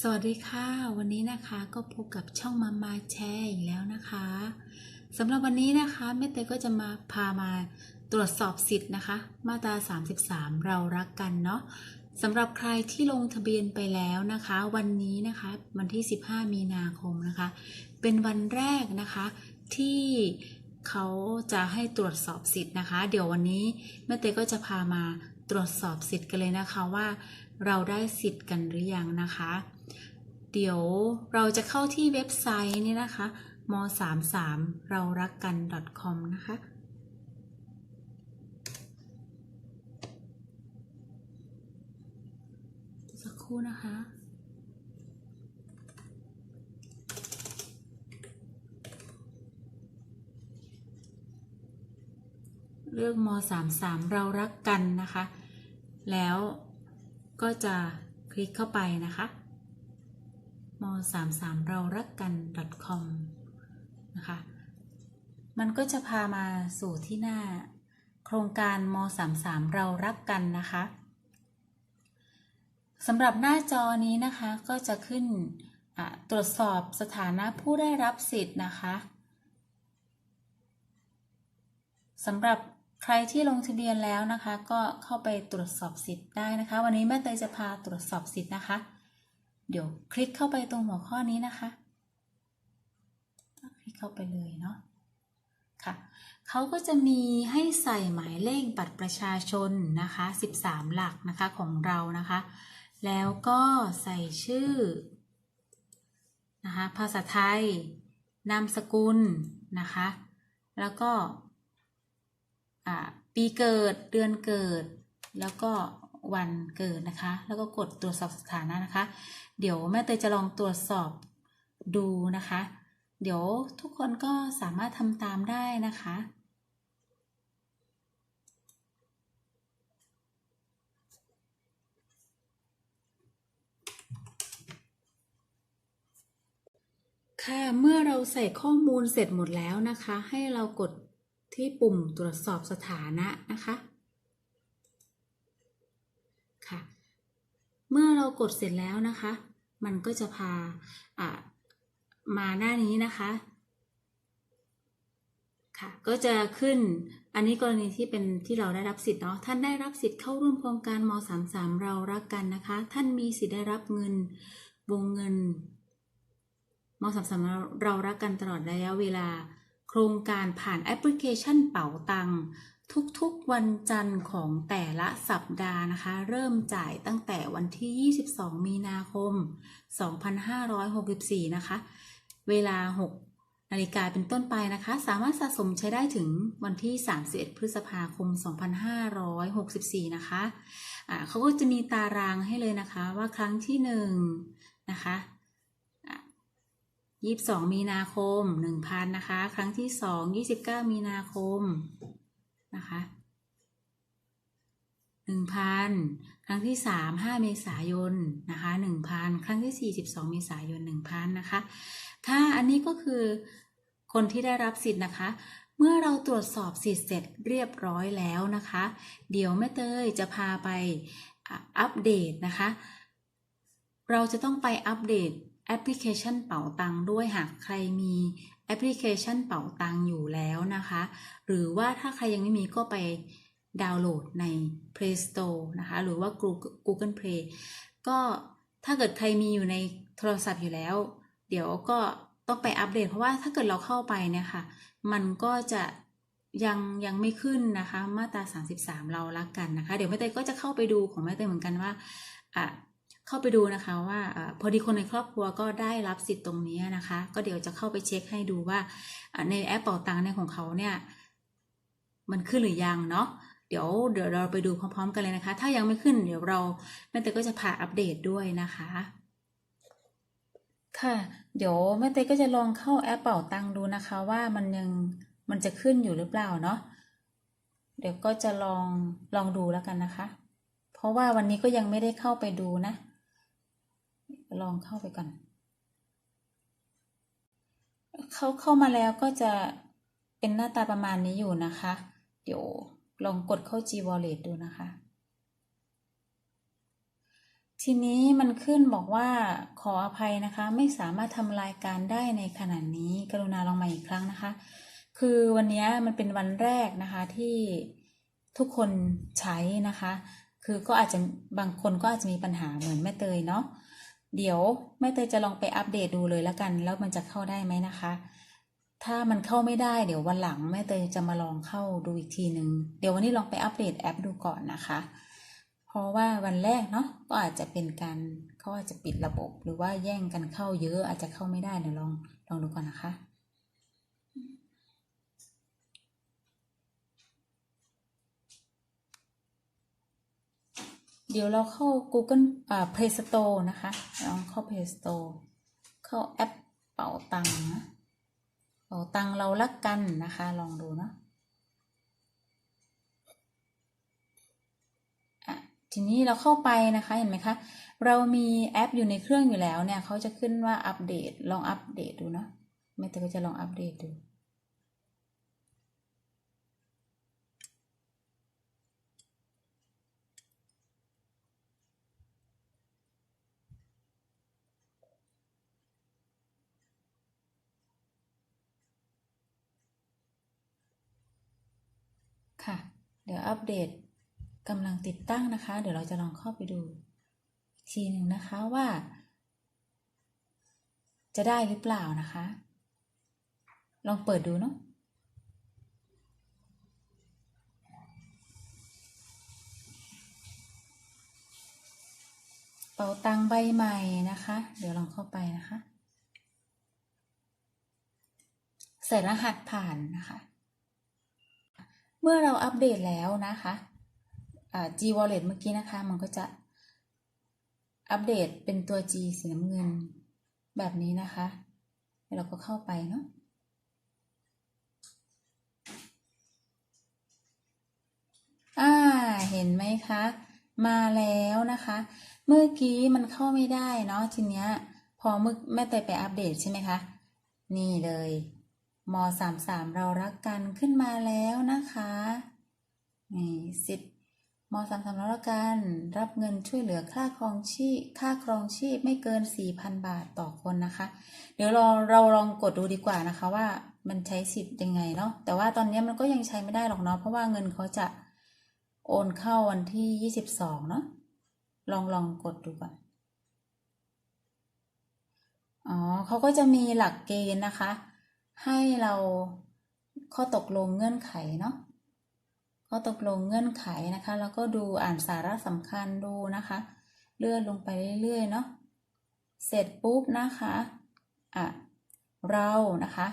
สวัสดีค่ะ วันนี้นะคะก็พบกับช่องมามาแชร์อีกแล้วนะคะสำหรับวันนี้นะคะแม่เตยก็จะมาพามาตรวจสอบสิทธิ์นะคะ มาตรา 33 เรารักกันเนาะสำหรับใครที่ลงทะเบียนไปแล้วนะคะ วันนี้นะคะวันที่ 15 มีนาคมนะคะ เป็นวันแรกนะคะที่เขาจะให้ตรวจสอบสิทธิ์นะคะ เดี๋ยววันนี้แม่เตยก็จะพามาตรวจสอบสิทธิ์กันเลยนะคะว่า เราได้สิทธิ์กันหรือยังนะคะ เดี๋ยวเราจะเข้าที่เว็บไซต์นี้นะคะม33เรารักกัน .com นะคะ สักครู่นะคะเลือกม33เรารักกันนะคะ แล้วก็จะคลิกเข้าไปนะคะ 33 เรารักกัน .com นะคะ มันก็จะพามาสู่ที่หน้า โครงการม33เรารักกันนะคะสำหรับหน้าจอนี้นะคะก็จะขึ้นตรวจสอบสถานะผู้ได้รับสิทธิ์นะคะสำหรับใครที่ลงทะเบียนแล้วนะคะ ก็เข้าไปตรวจสอบสิทธิ์ได้นะคะ วันนี้แม่เตยจะพาตรวจสอบสิทธิ์นะคะ เดี๋ยวคลิกเข้าไปตรงหัวข้อนี้นะคะคลิกเข้าไปเลยเนาะค่ะเขาก็จะมีให้ใส่หมายเลขบัตรประชาชนนะคะ 13 หลักนะคะของเรานะคะ แล้วก็ใส่ชื่อนะคะภาษาไทย นามสกุลนะคะ แล้วก็ปีเกิดเดือนเกิด แล้วก็ วันเกิดนะคะ แล้วก็กดตรวจสอบสถานะนะคะ เดี๋ยวแม่เตยจะลองตรวจสอบดูนะคะ เดี๋ยวทุกคนก็สามารถทำตามได้นะคะค่ะ เมื่อเราใส่ข้อมูลเสร็จหมดแล้วนะคะ ให้เรากดที่ปุ่มตรวจสอบสถานะนะคะ ค่ะ เมื่อเรากดเสร็จแล้วนะคะ มันก็จะพาอ่ามาหน้านี้นะคะค่ะก็จะขึ้นอันนี้กรณีที่เป็นที่เราได้รับสิทธิ์เนาะท่านได้รับสิทธิ์เข้าร่วมโครงการม .33 เรารักกันนะคะ ท่านมีสิทธิ์ได้รับเงินวงเงินม .33 เราเรารักกันตลอดระยะเวลา โครงการผ่านแอปพลิเคชันเป๋าตัง ทุกๆวันจันทร์ของแต่ละสัปดาห์นะคะ เริ่มจ่ายตั้งแต่วันที่ 22 มีนาคม 2564 นะคะ เวลา 6 นาฬิกาเป็นต้นไปนะคะ สามารถสะสมใช้ได้ถึงวันที่ 31 พฤษภาคม 2564 นะคะะเขาก็จะมีตารางให้เลยนะคะว่าครั้งที่1นะคะอะ22 มีนาคม 1,000 นะคะ ครั้งที่ 2 29 มีนาคม นะคะหนึ่งพันครั้งที่สามห้าเมษายนนะคะหนึ่งพันครั้งที่สี่สิบสองเมษายนหนึ่งพันนะคะค่ะอันนี้ก็คือคนที่ได้รับสิทธิ์นะคะ เมื่อเราตรวจสอบสิทธิ์เสร็จเรียบร้อยแล้วนะคะ เดี๋ยวแม่เตยจะพาไปอัปเดตนะคะ เราจะต้องไปอัปเดตแอปพลิเคชันเป๋าตังค์ด้วยหากใครมี พลิเคชันเป๋าตังอยู่แล้วนะคะ หรือว่าถ้าใครยังไม่มีก็ไปดาวน์โหลดใน Play Store นะคะ หรือว่า Google Google Play ก็ถ้าเกิดใครมีอยู่ในโทรศัพท์อยู่แล้ว เดี๋ยวก็ต้องไปอัปเดต เพราะว่าถ้าเกิดเราเข้าไปเนี่ยค่ะ มันก็จะยังยังไม่ขึ้นนะคะ มาตรา 33 เรารักกันนะคะ เดี๋ยวแม่เตยก็จะเข้าไปดูของแม่เตยเหมือนกันว่าอะ เข้าไปดูนะคะว่าพอดีคนในครอบครัวก็ได้รับสิทธิ์ตรงนี้นะคะ ก็เดี๋ยวจะเข้าไปเช็คให้ดูว่าในแอปเป๋าตังค์เนี่ยของเขาเนี่ยมันขึ้นหรือยังเนาะเดี๋ยวเดี๋ยวเราไปดูพร้อมๆ กันเลยนะคะ ถ้ายังไม่ขึ้นเดี๋ยวเราแม่เตยก็จะพาอัปเดตด้วยนะคะ ค่ะ เดี๋ยวแม่เตยก็จะลองเข้าแอปเป๋าตังค์ดูนะคะ ว่ามันยังมันจะขึ้นอยู่หรือเปล่าเนาะเดี๋ยวก็จะลองลองดูแล้วกันนะคะ เพราะว่าวันนี้ก็ยังไม่ได้เข้าไปดูนะ ลองเข้าไปก่อนเขาเข้ามาแล้วก็จะเป็นหน้าตาประมาณนี้อยู่นะคะ เดี๋ยวลองกดเข้า G Wallet ดูนะคะ ทีนี้มันขึ้นบอกว่าขออภัยนะคะ ไม่สามารถทำรายการได้ในขณะนี้ กรุณาลองมาอีกครั้งนะคะ คือวันนี้มันเป็นวันแรกนะคะที่ทุกคนใช้นะคะ คือก็อาจจะบางคนก็อาจจะมีปัญหาเหมือนแม่เตยเนาะ เดี๋ยวแม่เตยจะลองไปอัปเดตดูเลยแล้วกัน แล้วมันจะเข้าได้ไหมนะคะ ถ้ามันเข้าไม่ได้เดี๋ยววันหลังแม่เตยจะมาลองเข้าดูอีกทีนึงเดี๋ยววันนี้ลองไปอัปเดตแอปดูก่อนนะคะ เพราะว่าวันแรกเนาะก็อาจจะเป็นการเขาอาจจะปิดระบบ หรือว่าแย่งกันเข้าเยอะอาจจะเข้าไม่ได้เดี๋ยวลองลองดูก่อนนะคะ เดี๋ยวเราเข้า Google อ่า Play Store นะคะลองเข้า Play Store เข้าแอปเป๋าตังนะเป๋าตังเรารักกันนะคะ ลองดูเนาะอะทีนี้เราเข้าไปนะคะเห็นไหมคะ เรามีแอปอยู่ในเครื่องอยู่แล้วเนี่ยเขาจะขึ้นว่าอัปเดตลองอัปเดตดูเนาะแม่เตยก็จะลองอัปเดตดู ค่ะ เดี๋ยวอัปเดตกำลังติดตั้งนะคะ เดี๋ยวเราจะลองเข้าไปดูทีหนึ่งนะคะว่า จะได้หรือเปล่านะคะ ลองเปิดดูเนาะเป๋าตังใบใหม่นะคะ เดี๋ยวลองเข้าไปนะคะ ใส่รหัสผ่านนะคะ เมื่อเราอัปเดตแล้วนะคะ G Wallet เมื่อกี้นะคะ มันก็จะอัปเดตเป็นตัว G สีน้ำเงินแบบนี้นะคะแล้วเราก็เข้าไปเนาะอ่าเห็นไหมคะ มาแล้วนะคะ เมื่อกี้มันเข้าไม่ได้เนาะทีเนี้ย พอเมื่อแม่เตยไปอัปเดตใช่ไหมคะ นี่เลย มสามสามเรารักกันขึ้นมาแล้วนะคะนี่สิทธิ์มสามสามเรารักกัน รับเงินช่วยเหลือค่าครองชีพค่าครองชีพไม่เกินสี่พันบาทต่อคนนะคะ เดี๋ยวเราเราลองกดดูดีกว่านะคะว่ามันใช้สิทธิ์ยังไงเนาะแต่ว่าตอนนี้มันก็ยังใช้ไม่ได้หรอกเนาะเพราะว่าเงินเขาจะโอนเข้าวันที่ยี่สิบสองเนาะลองลองกดดูก่อนอ๋อเขาก็จะมีหลักเกณฑ์นะคะ ให้เราข้อตกลงเงื่อนไขเนาะข้อตกลงเงื่อนไขนะคะแล้วก็ดูอ่านสาระสำคัญดูนะคะ เลื่อนลงไปเรื่อยๆเนาะเสร็จปุ๊บนะคะอะเรานะคะ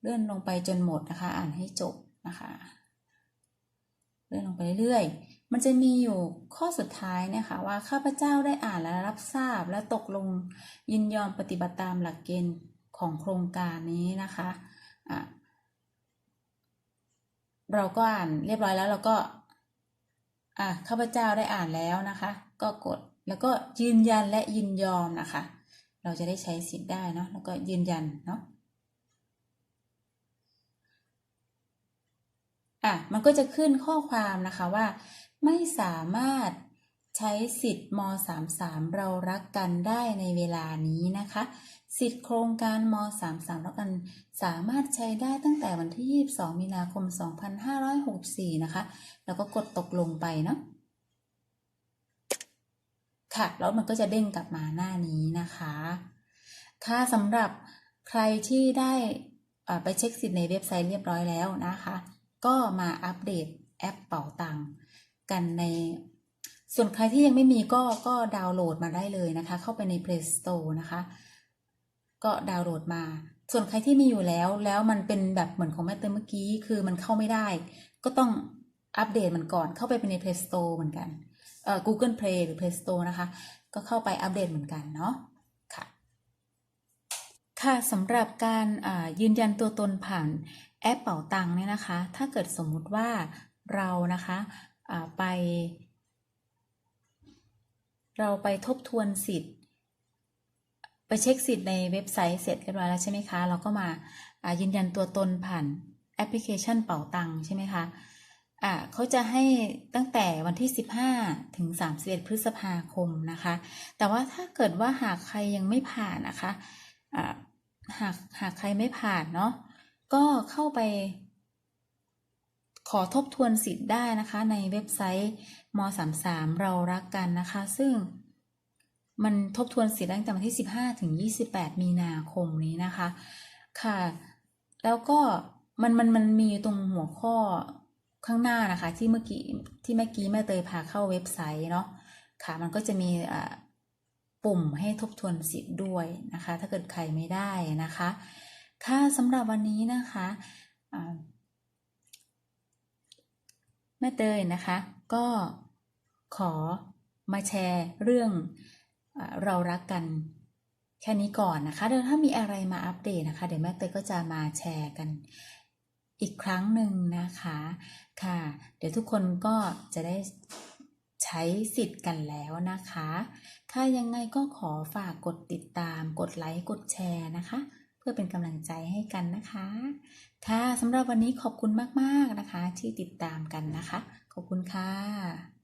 เลื่อนลงไปจนหมดนะคะ อ่านให้จบนะคะ เลื่อนลงไปเรื่อยๆมันจะมีอยู่ข้อสุดท้ายเนี่ยค่ะว่าข้าพเจ้าได้อ่านและรับทราบและตกลงยินยอมปฏิบัติตามหลักเกณฑ์ ของโครงการนี้นะคะะเราก็อ่านเรียบร้อยแล้วเราก็อะข้าพเจ้าได้อ่านแล้วนะคะ ก็กดแล้วก็ยืนยันและยินยอมนะคะ เราจะได้ใช้สิทธิ์ได้เนาะแล้วก็ยืนยันเนาะอะมันก็จะขึ้นข้อความนะคะว่า ไม่สามารถ ใช้สิทธิ์ม .33 เรารักกันได้ในเวลานี้นะคะ สิทธิ์โครงการม .33 รักกันสามารถใช้ได้ตั้งแต่วันที่ 22 มีนาคม 2564 นะคะ แล้วก็กดตกลงไปเนาะค่ะแล้วมันก็จะเด้งกลับมาหน้านี้นะคะ ค่ะสำหรับใครที่ได้อ่าไปเช็คสิทธิ์ในเว็บไซต์เรียบร้อยแล้วนะคะ ก็มาอัปเดตแอปเป๋าตังกันใน ส่วนใครที่ยังไม่มีก็ก็ดาวน์โหลดมาได้เลยนะคะ เข้าไปใน Play Store นะคะ ก็ดาวน์โหลดมา ส่วนใครที่มีอยู่แล้วแล้วมันเป็นแบบเหมือนของแม่เตยเมื่อกี้ คือมันเข้าไม่ได้ ก็ต้องอัปเดตมันก่อนเข้าไปเป็นใน Play Store เหมือนกันเอ่อ Google Play หรือ Play Store นะคะ ก็เข้าไปอัปเดตเหมือนกันเนาะค่ะ ค่ะสำหรับการอ่ายืนยันตัวตนผ่านแอปเป๋าตังเนี่ยนะคะ ถ้าเกิดสมมุติว่าเรานะคะอ่าไป เราไปทบทวนสิทธิ์ ไปเช็คสิทธิ์ในเว็บไซต์เสร็จเรียบร้อยแล้วใช่ไหมคะ เราก็มายืนยันตัวตนผ่านแอปพลิเคชันเป๋าตังใช่ไหมคะเขาจะให้ตั้งแต่วันที่ 15 ถึง 31 พฤษภาคมนะคะ แต่ว่าถ้าเกิดว่าหากใครยังไม่ผ่านนะคะอ่าหากหากใครไม่ผ่านเนาะก็เข้าไป ขอทบทวนสิทธิ์ได้นะคะในเว็บไซต์ม33เรารักกันนะคะ ซึ่งมันทบทวนสิทธิ์ตั้งแต่วันที่ 15 ถึง 28 มีนาคมนี้นะคะ ค่ะ แล้วก็มันมันมันมีอยู่ตรงหัวข้อข้างหน้านะคะ ที่เมื่อกี้ที่เมื่อกี้แม่เตยพาเข้าเว็บไซต์เนาะค่ะ มันก็จะมีปุ่มให้ทบทวนสิทธิ์ด้วยนะคะ ถ้าเกิดใครไม่ได้นะคะ ค่ะสำหรับวันนี้นะคะ แม่เตยนะคะ ก็ขอมาแชร์เรื่องเรารักกันแค่นี้ก่อนนะคะเดี๋ยวถ้ามีอะไรมาอัปเดตนะคะ เดี๋ยวแม่เตยก็จะมาแชร์กันอีกครั้งหนึ่งนะคะค่ะ เดี๋ยวทุกคนก็จะได้ใช้สิทธิ์กันแล้วนะคะค่ะยังไงก็ขอฝากกดติดตาม กดไลค์ กดแชร์นะคะ เพื่อเป็นกำลังใจให้กันนะคะ ค่ะสำหรับวันนี้ขอบคุณมาก ๆ นะคะ ที่ติดตามกันนะคะ ขอบคุณค่ะ